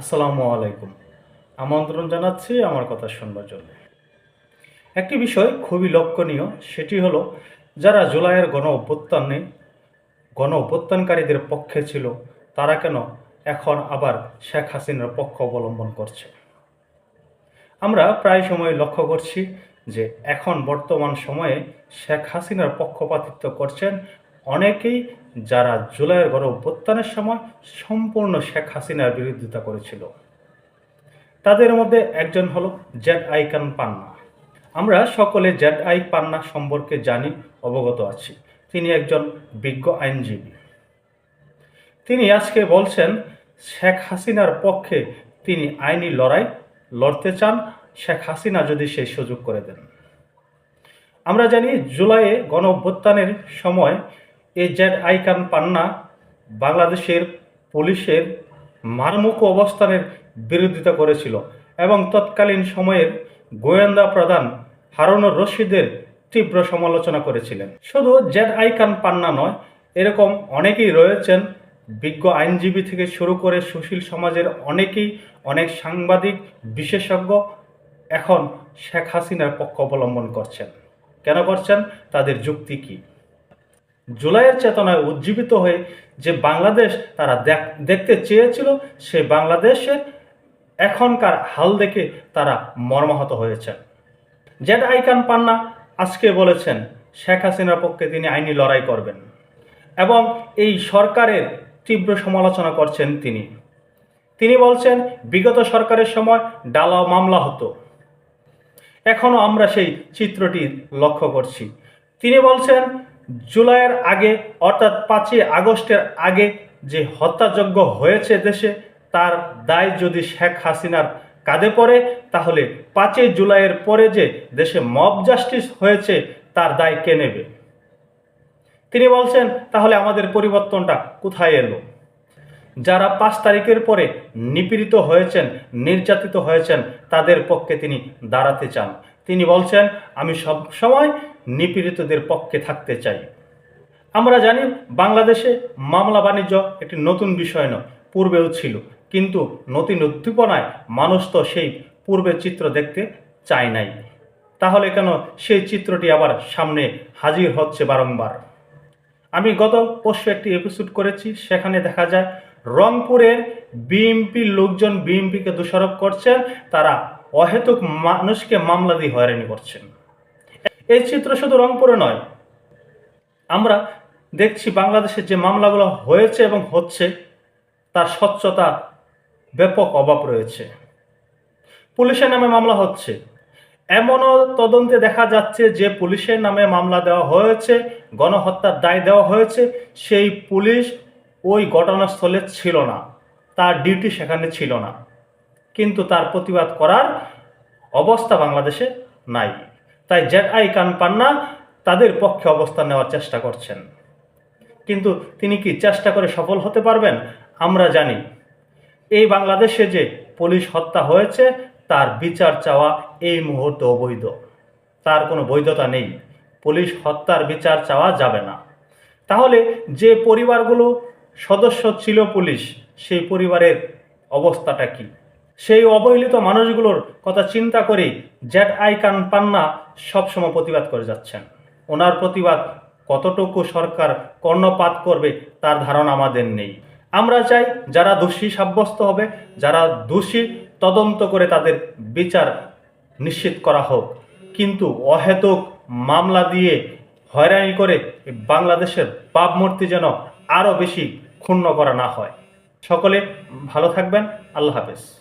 আসসালামু আলাইকুম। আমন্ত্রণ জানাচ্ছি আমার কথা শুনবার জন্য। একটি বিষয় খুবই লক্ষণীয়, সেটি হলো যারা জুলাইয়ের গণ অভ্যুত্থানে, গণ অভ্যুত্থানকারীদের পক্ষে ছিল, তারা কেন এখন আবার শেখ হাসিনার পক্ষ অবলম্বন করছে? আমরা প্রায় সময় লক্ষ্য করছি যে এখন বর্তমান সময়ে শেখ হাসিনার পক্ষপাতিত্ব করছেন অনেকেই যারা জুলাইয়ের গণ অভ্যুত্থানের সময় সম্পূর্ণ শেখ হাসিনার বিরোধিতা করেছিল। তাদের মধ্যে একজন হলো জেড আইকান পান্না। আমরা সকলে জেড আই পান্না সম্পর্কে জানি, অবগত আছি। তিনি একজন বিজ্ঞ আইনজীবী। তিনি আজকে বলছেন, শেখ হাসিনার পক্ষে তিনি আইনি লড়াই লড়তে চান, শেখ হাসিনা যদি সেই সুযোগ করে দেন। আমরা জানি, জুলাইয়ে গণ অভ্যুত্থানের সময় এই জেড আইকান পান্না বাংলাদেশের পুলিশের মারমুখ অবস্থানের বিরোধিতা করেছিল এবং তৎকালীন সময়ের গোয়েন্দা প্রধান হারুনুর রশিদের তীব্র সমালোচনা করেছিলেন। শুধু জেড আইকান পান্না নয়, এরকম অনেকেই রয়েছেন, বিজ্ঞ আইনজীবী থেকে শুরু করে সুশীল সমাজের অনেকেই অনেক সাংবাদিক, বিশেষজ্ঞ এখন শেখ হাসিনার পক্ষ অবলম্বন করছেন। কেন করছেন? তাদের যুক্তি কী? জুলাইয়ের চেতনায় উজ্জীবিত হয়ে যে বাংলাদেশ তারা দেখ- দেখতে চেয়েছিল, সে বাংলাদেশের এখনকার হাল দেখে তারা মর্মাহত হয়েছেন জেড আইকান পান্না আজকে বলেছেন, শেখ হাসিনার পক্ষে তিনি আইনি লড়াই করবেন এবং এই সরকারের তীব্র সমালোচনা করছেন তিনি। তিনি বলছেন, বিগত সরকারের সময় ডালা মামলা হতো। এখনও আমরা সেই চিত্রটি লক্ষ্য করছি। তিনি বলছেন জুলাইয়ের আগে, অর্থাৎ পাঁচই আগস্টের আগে যে হত্যাযজ্ঞ হয়েছে দেশে, তার দায় যদি শেখ হাসিনার কাঁধে পড়ে, তাহলে পাঁচই জুলাইয়ের পরে যে দেশে মব জাস্টিস হয়েছে, তার দায় কে নেবে? তিনি বলছেন, তাহলে আমাদের পরিবর্তনটা কোথায় এলো? যারা পাঁচ তারিখের পরে নিপীড়িত হয়েছেন, নির্যাতিত হয়েছেন, তাদের পক্ষে তিনি দাঁড়াতে চান। তিনি বলছেন, আমি সব সময় নিপীড়িতদের পক্ষে থাকতে চাই। আমরা জানি বাংলাদেশে মামলা বাণিজ্য একটি নতুন বিষয় নয়, পূর্বেও ছিল। কিন্তু নতুন উদ্দীপনায় মানুষ তো সেই পূর্বের চিত্র দেখতে চায় নাই। তাহলে কেন সেই চিত্রটি আবার সামনে হাজির হচ্ছে বারংবার? আমি গত পরশু একটি এপিসোড করেছি, সেখানে দেখা যায় রংপুরের বিএমপির লোকজন বিএমপিকে দোষারোপ করছেন, তারা অহেতুক মানুষকে মামলা দিয়ে হয়রানি করছেন। এই চিত্র শুধু রংপুরে নয়। আমরা দেখছি বাংলাদেশের যে মামলাগুলো হয়েছে এবং হচ্ছে, তার স্বচ্ছতা ব্যাপক অভাব রয়েছে। পুলিশের নামে মামলা হচ্ছে। এমনও তদন্তে দেখা যাচ্ছে যে পুলিশের নামে মামলা দেওয়া হয়েছে, গণহত্যার দায় দেওয়া হয়েছে, সেই পুলিশ ওই ঘটনাস্থলে ছিল না, তার ডিউটি সেখানে ছিল না। কিন্তু তার প্রতিবাদ করার অবস্থা বাংলাদেশে নাই। তাই জেড আই কান পান্না তাদের পক্ষে অবস্থান নেওয়ার চেষ্টা করছেন। কিন্তু তিনি কি চেষ্টা করে সফল হতে পারবেন? আমরা জানি। এই বাংলাদেশে যে পুলিশ হত্যা হয়েছে, তার বিচার চাওয়া এই মুহূর্তে অবৈধ। তার কোনো বৈধতা নেই। পুলিশ হত্যার বিচার চাওয়া যাবে না। তাহলে যে পরিবারগুলো সদস্য ছিল পুলিশ, সেই পরিবারের অবস্থাটা কি? সেই অবহেলিত মানুষগুলোর কথা চিন্তা করে জ্যাট আইকান পান্না সবসময় প্রতিবাদ করে যাচ্ছেন। ওনার প্রতিবাদ কতটুকু সরকার কর্ণপাত করবে তার ধারণা আমাদের নেই। আমরা চাই যারা দোষী সাব্যস্ত হবে, যারা দোষী তদন্ত করে তাদের বিচার নিশ্চিত করা হোক। কিন্তু অহেতুক মামলা দিয়ে হয়রানি করে বাংলাদেশের ভাবমূর্তি যেন আরও বেশি ক্ষুণ্ণ করা না হয়। সকলে ভালো থাকবেন। আল্লাহ হাফেজ।